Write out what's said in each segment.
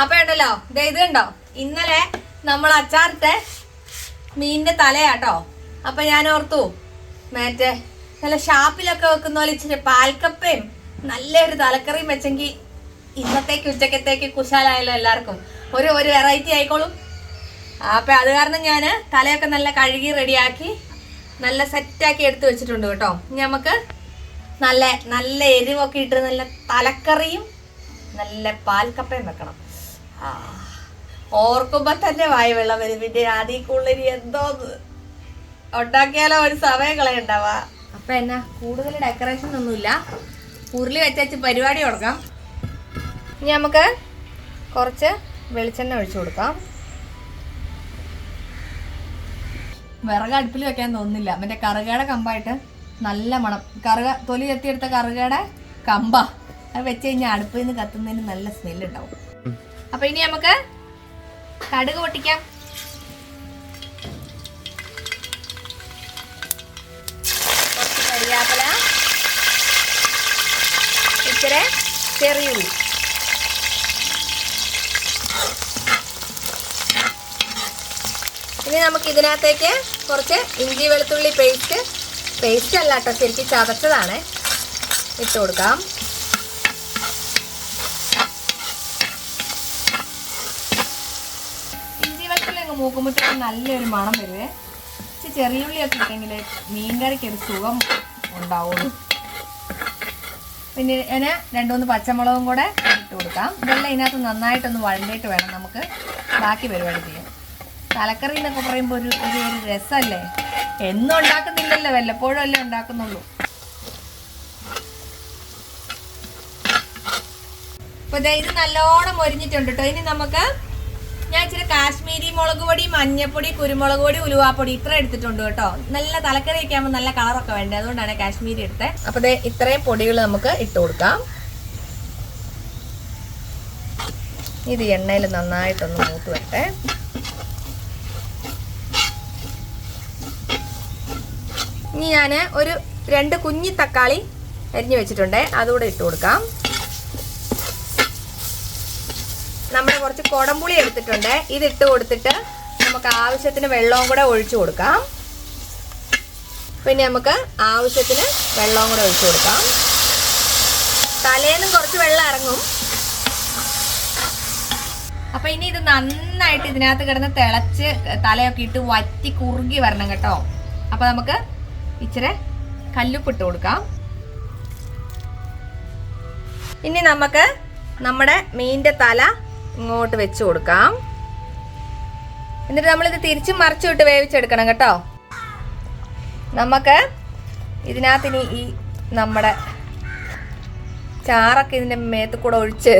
അപ്പൊ ഉണ്ടല്ലോ ഇത് കണ്ടോ? ഇന്നലെ നമ്മൾ അച്ചാറിട്ട് മീനിന്റെ തലയാട്ടോ. അപ്പൊ ഞാൻ ഓർത്തു മറ്റേ നല്ല ഷാപ്പിലൊക്കെ വെക്കുന്ന പോലെ ഇച്ചിരി പാൽക്കപ്പയും നല്ലൊരു തലക്കറിയും വെച്ചെങ്കിൽ ഇന്നത്തേക്ക് ഉച്ചക്കത്തേക്ക് കുശാലായല്ലോ എല്ലാവർക്കും. ഒരു ഒരു വെറൈറ്റി ആയിക്കോളും. അപ്പൊ അത് കാരണം ഞാൻ തലയൊക്കെ നല്ല കഴുകി റെഡിയാക്കി നല്ല സെറ്റാക്കി എടുത്തു വെച്ചിട്ടുണ്ട് കേട്ടോ. ഇനി നമുക്ക് നല്ല നല്ല എരിവൊക്കെ ഇട്ട് നല്ല തലക്കറിയും നല്ല പാൽക്കപ്പയും വെക്കണം. ആ, ഓർക്കുമ്പോ തന്നെ വായ വെള്ളം വരും. പിന്നെ ആദ്യ കൂടുതൽ എന്തോ ഉണ്ടാക്കിയാലോ ഒരു സമയം കളയണ്ടാവാ? അപ്പൊ എന്നാ കൂടുതൽ ഡെക്കറേഷൻ ഒന്നുമില്ല. ഉരുളി വെച്ചു പരിപാടി തുടങ്ങാം. ഇനി നമുക്ക് കുറച്ച് വെളിച്ചെണ്ണ ഒഴിച്ചു കൊടുക്കാം. വിറക് അടുപ്പിൽ വെക്കാൻ തോന്നുന്നില്ല. മറ്റേ കറുകയുടെ കമ്പായിട്ട് നല്ല മണം. കറുക തൊലി കത്തിയെടുത്ത കറുകയുടെ കമ്പ. അത് വെച്ച് കഴിഞ്ഞാൽ അടുപ്പിൽ നിന്ന് കത്തുന്നതിന് നല്ല സ്മെല്ല് ഉണ്ടാവും അപ്പൊ ഇനി നമുക്ക് കടുക് പൊട്ടിക്കാം. കുറച്ച് കരിയാപ്പല ഇച്ചിരി ചെറിയുള്ളി ഇനി നമുക്ക് ഇതിനകത്തേക്ക് കുറച്ച് ഇഞ്ചി വെളുത്തുള്ളി പേസ്റ്റ് പേസ്റ്റ് അല്ല കേട്ടോ ശരിക്കും ചതച്ചതാണ്. ഇട്ട് കൊടുക്കാം ഇഞ്ചി വെളുത്തുള്ളി നല്ലൊരു മണം വരുവേ. ഇച്ചിരി ചെറിയുള്ളിയൊക്കെ ഇട്ടെങ്കിൽ മീൻകറിക്ക് ഒരു സുഖം ഉണ്ടാവുള്ളൂ. പിന്നെ ഇതിന് രണ്ടുമൂന്ന് പച്ചമുളകും കൂടെ ഇട്ട് കൊടുക്കാം. ഇതെല്ലാം ഇതിനകത്ത് നന്നായിട്ടൊന്ന് വഴണ്ടിട്ട് വേണം നമുക്ക് ബാക്കി പരിപാടി ചെയ്യാൻ. തലക്കറി എന്നൊക്കെ പറയുമ്പോൾ ഒരു ഒരു ഒരു രസമല്ലേ എന്നും ഉണ്ടാക്കുന്നില്ലല്ലോ വല്ലപ്പോഴും അല്ലേ ഉണ്ടാക്കുന്നുള്ളൂ. ഇപ്പൊ ഇത് നല്ലോണം മൊരിഞ്ഞിട്ടുണ്ട് കേട്ടോ ഇനി നമുക്ക് ഞാൻ ഇച്ചിരി കാശ്മീരി മുളക് പൊടി മഞ്ഞപ്പൊടി കുരുമുളക് പൊടി ഉലുവാപ്പൊടി ഇത്ര എടുത്തിട്ടുണ്ട് കേട്ടോ. നല്ല തലക്കറി ഒക്കെ ആകുമ്പോൾ നല്ല കളറൊക്കെ വേണ്ടത് അതുകൊണ്ടാണ് കാശ്മീരി എടുത്തത് അപ്പൊ ദേ ഇത്രയും പൊടികൾ നമുക്ക് ഇട്ട് കൊടുക്കാം. ഇത് എണ്ണയിൽ നന്നായിട്ടൊന്ന് മൂത്ത് വരട്ടെ. ഇനി ഞാൻ ഒരു രണ്ട് കുഞ്ഞി തക്കാളി അരിഞ്ഞു വെച്ചിട്ടുണ്ട്. അതുകൂടെ ഇട്ട് കൊടുക്കാം. നമ്മൾ കുറച്ച് കുടംപുളി എടുത്തിട്ടുണ്ട്. ഇത് ഇട്ട് കൊടുത്തിട്ട് നമുക്ക് ആവശ്യത്തിന് വെള്ളവും കൂടെ ഒഴിച്ചു കൊടുക്കാം. പിന്നെ നമുക്ക് ആവശ്യത്തിന് വെള്ളവും കൂടെ ഒഴിച്ചു കൊടുക്കാം. തലേന്നും കുറച്ച് വെള്ളം ഇറങ്ങും. അപ്പൊ ഇനി ഇത് നന്നായിട്ട് ഇതിനകത്ത് കിടന്ന് തിളച്ച് തലയൊക്കെ ഇട്ട് വറ്റി കുറുകി വരണം കേട്ടോ. അപ്പൊ നമുക്ക് ഇച്ചിരി കല്ലുപ്പിട്ട് കൊടുക്കാം. ഇനി നമുക്ക് നമ്മുടെ മീനിന്റെ തല ഇങ്ങോട്ട് വെച്ച് കൊടുക്കാം. എന്നിട്ട് നമ്മളിത് തിരിച്ചും മറിച്ചു വിട്ട് വേവിച്ചെടുക്കണം കേട്ടോ. നമുക്ക് ഇതിനകത്ത് ഇനി ഈ നമ്മുടെ ചാറൊക്കെ ഇതിന്റെ മേത്ത് കൂടെ ഒഴിച്ച്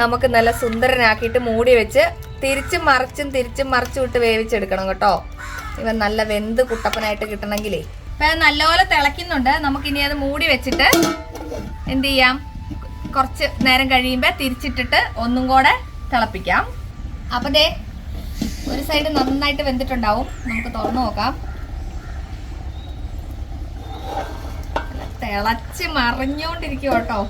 നമുക്ക് നല്ല സുന്ദരനാക്കിയിട്ട് മൂടി വെച്ച് തിരിച്ചും മറിച്ചും തിരിച്ചും മറിച്ചും വിട്ട് വേവിച്ചെടുക്കണം കേട്ടോ. ഇവൻ നല്ല വെന്ത് കുട്ടപ്പനായിട്ട് കിട്ടണമെങ്കിലേ. ഇപ്പം നല്ലപോലെ തിളയ്ക്കുന്നുണ്ട്. നമുക്കിനി അത് മൂടി വെച്ചിട്ട് എന്ത് ചെയ്യാം? കുറച്ച് നേരം കഴിയുമ്പോൾ തിരിച്ചിട്ടിട്ട് ഒന്നും കൂടെ തിളപ്പിക്കാം. അപ്പം ദേ ഒരു സൈഡ് നന്നായിട്ട് വെന്തിട്ടുണ്ടാവും. നമുക്ക് തുറന്നു നോക്കാം. തിളച്ച് മറിഞ്ഞോണ്ടിരിക്കും കേട്ടോ.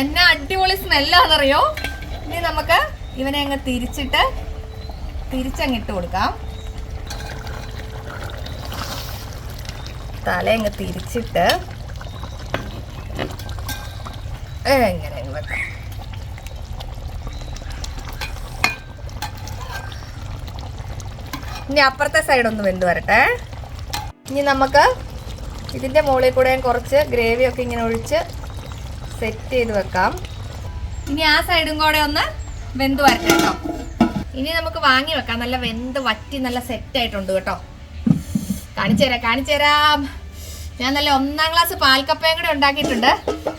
എന്നാ അടിപൊളി സ്മെല്ലാന്നറിയോ? ഇനി നമുക്ക് ഇവനെ അങ്ങ് തിരിച്ചിട്ട് തിരിച്ചങ്ങിട്ട് കൊടുക്കാം. തല അങ്ങ് തിരിച്ചിട്ട് എങ്ങനെ ഇനി അപ്പുറത്തെ സൈഡ് ഒന്ന് വെന്ത് വരട്ടെ. ഇനി നമുക്ക് ഇതിന്റെ മുകളിൽ കൂടെ കുറച്ച് ഗ്രേവി ഒക്കെ ഇങ്ങനെ ഒഴിച്ച് സെറ്റ് ചെയ്ത് വെക്കാം. ഇനി ആ സൈഡും കൂടെ ഒന്ന് വെന്ത് വരട്ടെ കേട്ടോ. ഇനി നമുക്ക് വാങ്ങി വെക്കാം. നല്ല വെന്ത് വറ്റി നല്ല സെറ്റ് ആയിട്ടുണ്ട് കേട്ടോ. കാണിച്ചു തരാം കാണിച്ചു തരാം. ഞാൻ നല്ല ഒന്നാം ക്ലാസ് പാൽക്കപ്പയും കൂടെ ഉണ്ടാക്കിയിട്ടുണ്ട്.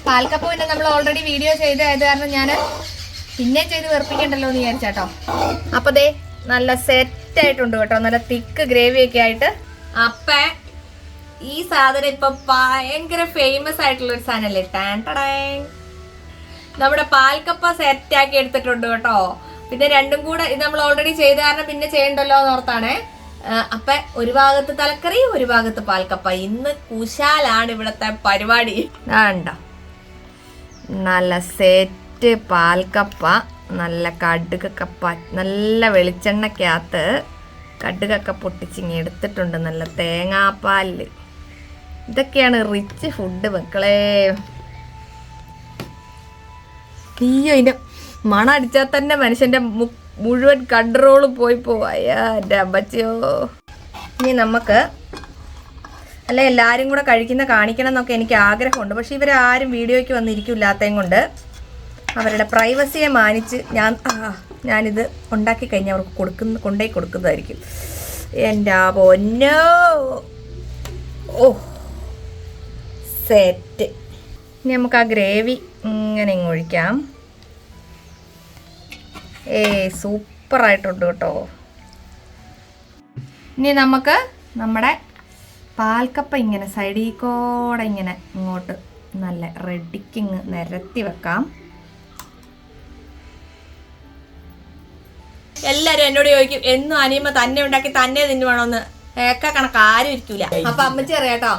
പാൽക്കപ്പ പിന്നെ നമ്മൾ ഓൾറെഡി വീഡിയോ ചെയ്തത് കാരണം ഞാൻ പിന്നെയും ചെയ്ത് വെറുപ്പിക്കണ്ടല്ലോ എന്ന് വിചാരിച്ചാട്ടോ. അപ്പൊ ദേ നല്ല സെറ്റ് ആയിട്ടുണ്ട് കേട്ടോ. നല്ല തിക്ക് ഗ്രേവി ഒക്കെ ആയിട്ട്. അപ്പ ഈ സാധനം ഇപ്പൊ ഭയങ്കര ഫേമസ് ആയിട്ടുള്ള ഒരു സാധനല്ലേ? ടാൻ ടടാങ്. നമ്മുടെ പാൽക്കപ്പ സെറ്റ് ആക്കി എടുത്തിട്ടുണ്ട് കേട്ടോ. പിന്നെ രണ്ടും കൂടെ ഇത് നമ്മൾ ഓൾറെഡി ചെയ്ത കാരണം പിന്നെ ചെയ്യണ്ടല്ലോ എന്ന് ഓർത്താണേ. അപ്പൊ ഒരു ഭാഗത്ത് തലക്കറി ഒരു ഭാഗത്ത് പാൽക്കപ്പ. ഇന്ന് കുശാലാണ് ഇവിടത്തെ പരിപാടി. കണ്ടോ നല്ല സെറ്റ് പാൽക്കപ്പ നല്ല കടുക് നല്ല വെളിച്ചെണ്ണക്കകത്ത് കടുകൊക്കെ പൊട്ടിച്ചിങ്ങി എടുത്തിട്ടുണ്ട്. നല്ല തേങ്ങാപ്പാലിൽ ഇതൊക്കെയാണ് റിച്ച് ഫുഡ് മക്കളെ. തീയോ അതിന്റെ മണം അടിച്ചാൽ തന്നെ മനുഷ്യന്റെ മു- മുഴുവൻ കൺട്രോൾ പോയി പോവാ. എന്റെ അമ്മച്ചയോ. ഇനി നമുക്ക് അല്ല എല്ലാവരും കൂടെ കഴിക്കുന്ന കാണിക്കണം എന്നൊക്കെ എനിക്ക് ആഗ്രഹമുണ്ട്. പക്ഷെ ഇവരാരും വീഡിയോയ്ക്ക് വന്നിരിക്കില്ലാത്തതും കൊണ്ട് അവരുടെ പ്രൈവസിയെ മാനിച്ച് ഞാൻ ഞാനിത് ഉണ്ടാക്കി കഴിഞ്ഞാൽ അവർക്ക് കൊടുക്കുന്ന കൊണ്ടുപോയി കൊടുക്കുന്നതായിരിക്കും. എന്റെ പൊന്നോ. ഓ സെറ്റ് ഇനി നമുക്ക് ആ ഗ്രേവി ഇങ്ങനെ ഇങ്ങ് ഒഴിക്കാം. ഏ സൂപ്പറായിട്ടുണ്ട് കേട്ടോ. ഇനി നമുക്ക് നമ്മുടെ പാൽക്കപ്പ ഇങ്ങനെ സൈഡിൽ കൂടെ ഇങ്ങനെ ഇങ്ങോട്ട് നല്ല റെഡിക്കിങ് നിരത്തി വെക്കാം. എല്ലാരും എന്നോട് ചോദിക്കും എന്നും അനിയമ്മ തന്നെ ഉണ്ടാക്കി തന്നെ തിന്നുവാണോന്ന്? ഏക്ക കണക്ക് ആരും ഇരിക്കൂല. അപ്പൊ അമ്മച്ചി അറിയാട്ടോ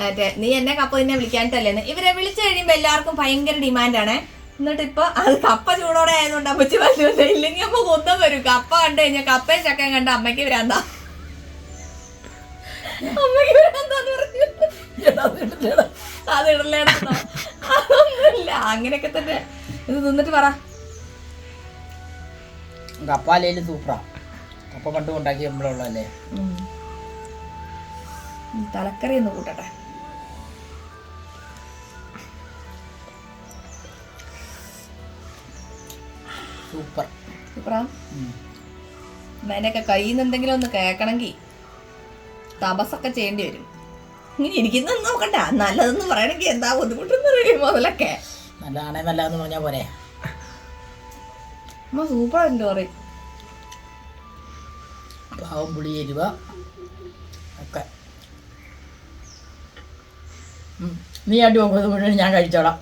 മറ്റേ നീ എന്നെ കപ്പ തന്നെ വിളിക്കാനിട്ടല്ലേന്ന് ഇവരെ വിളിച്ചു കഴിയുമ്പോ എല്ലാവർക്കും ഭയങ്കര ഡിമാൻഡാണ്. എന്നിട്ട് ഇപ്പൊ അത് കപ്പ ചൂടോടെ ആയതുകൊണ്ട് അമ്മച്ചി വല്ലതും ഇല്ലെങ്കിൽ അമ്മ കൊന്തം വരും. കപ്പ കണ്ടു കഴിഞ്ഞാൽ കപ്പയും ചക്കയും കണ്ട അമ്മയ്ക്ക് വരാന്ത അമ്മയ്ക്ക് വരാന്താന്ന് പറഞ്ഞു. അത് ഇടലേടാ അതൊന്നുമില്ല. അങ്ങനെയൊക്കെ തന്നെ. ഇത് തിന്നിട്ട് പറ. കപ്പാലേലും സൂപ്പറാ കപ്പ പണ്ട് ഉണ്ടാക്കി നമ്മളുള്ളതല്ലേ തലക്കറി ഒന്ന് കൂട്ടട്ടെ. സൂപ്പർ. സൂപ്പറാ? അതിന്റെയൊക്കെ കയ്യിൽ നിന്ന് എന്തെങ്കിലും ഒന്ന് കേൾക്കണമെങ്കിൽ തപസ്സൊക്കെ ചെയ്യേണ്ടി വരും. ഇങ്ങനെ ഇരിക്കുന്ന നോക്കണ്ട. നല്ലതെന്ന് പറയണമെങ്കിൽ എന്താ ബുദ്ധിമുട്ടെന്ന് പറയും മുതലൊക്കെ നല്ലതാണേ നല്ലതെന്ന് പറഞ്ഞാൽ പോരെ. അമ്മ സൂപ്പർ ഉണ്ട് പറയും. പാവം പുളി എരിവ ഒക്കെ. നീ അടി ഒമ്പത് മുഴുവൻ ഞാൻ കഴിച്ചോളാം.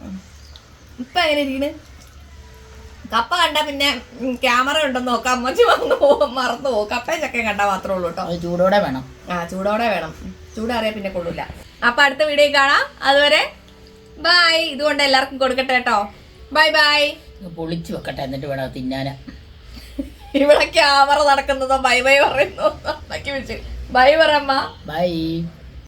ഇപ്പൊ എങ്ങനെ ഇരിക്കണ്? കപ്പ കണ്ട പിന്നെ ക്യാമറ ഉണ്ടെന്ന് നോക്കാം. അമ്മച്ചി വന്ന് പോകും മറന്നു പോകും കപ്പയും ചക്കയും കണ്ടാൽ മാത്രമേ ഉള്ളൂ കേട്ടോ. ചൂടോടെ വേണം. ആ ചൂടോടെ വേണം. ചൂടാറിയാൽ പിന്നെ കൊള്ളൂല. അപ്പൊ അടുത്ത വീഡിയോ കാണാം. അതുവരെ ബൈ ഇതുകൊണ്ട് എല്ലാവർക്കും കൊടുക്കട്ടെ കേട്ടോ. ബൈ ബൈ പൊളിച്ചു വെക്കട്ടെ എന്നിട്ട് വേണം തിന്നാന. ഇവിടെ ക്യാമറ നടക്കുന്നതോ ബൈ ബൈ പറയുന്നു ബൈ പറയമ്മ ബൈ